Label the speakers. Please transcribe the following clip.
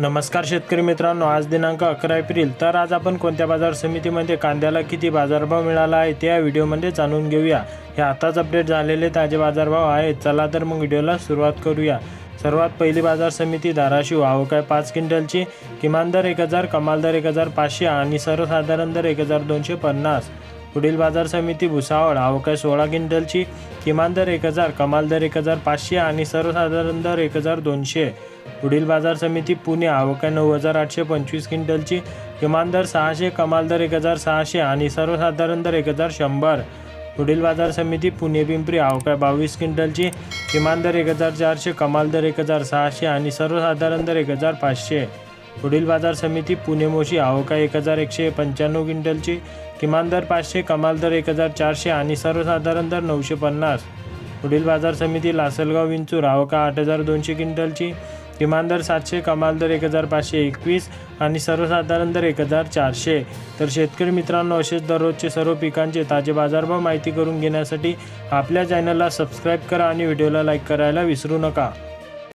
Speaker 1: नमस्कार शेतकरी मित्रांनो आज दिनांक अकरा एप्रिल. तर आज आपण कोणत्या बाजार समितीमध्ये कांद्याला किती बाजारभाव मिळाला आहे ते या व्हिडिओमध्ये जाणून घेऊया. हे आताच अपडेट झालेले ताजे बाजारभाव आहेत. चला तर मग व्हिडिओला सुरुवात करूया. सर्वात पहिली बाजार समिती धाराशिव. आवक आहे पाच क्विंटलची. किमान दर एक हजार कमाल दर एक हजार पाचशे आणि सर्वसाधारण दर एक हजार दोनशे पन्नास. पुढील बाजार समिती भुसावळ अवकाश सोळा क्विंटलची किमान दर एक हजार कमाल दर एक हजार पाचशे आणि सर्वसाधारण दर एक हजार दोनशे. पुढील बाजार समिती पुणे आवक नऊ हजार आठशे पंचवीस क्विंटलची किमान दर सहाशे कमाल दर एक हजार सहाशे आणि सर्वसाधारण दर एक हजार शंभर. पुढील बाजार समिती पुणे पिंपरी आवक बावीस क्विंटलची किमान दर एक हजार चारशे कमाल दर एक हजार सहाशे आणि सर्वसाधारण दर एक हजार पाचशे. पुढील बाजार समिती पुणे मोशी आवका एक हजार एकशे पंच्याण्णव क्विंटलची किमान दर पाचशे कमाल दर एक हजार चारशे आणि सर्वसाधारण दर नऊशे पन्नास. पुढील बाजार समिती लासलगाव विंचूर आवका आठ हजार दोनशे क्विंटलची किमान दर सातशे कमाल दर एक हजार पाचशे एकवीस आणि सर्वसाधारण दर एक हजार चारशे. तर शेतकरी मित्रांनो असेच दररोजचे सर्व पिकांचे ताजे बाजारभाव माहिती करून घेण्यासाठी आपल्या चॅनलला सबस्क्राईब करा आणि व्हिडिओला लाईक करायला विसरू नका.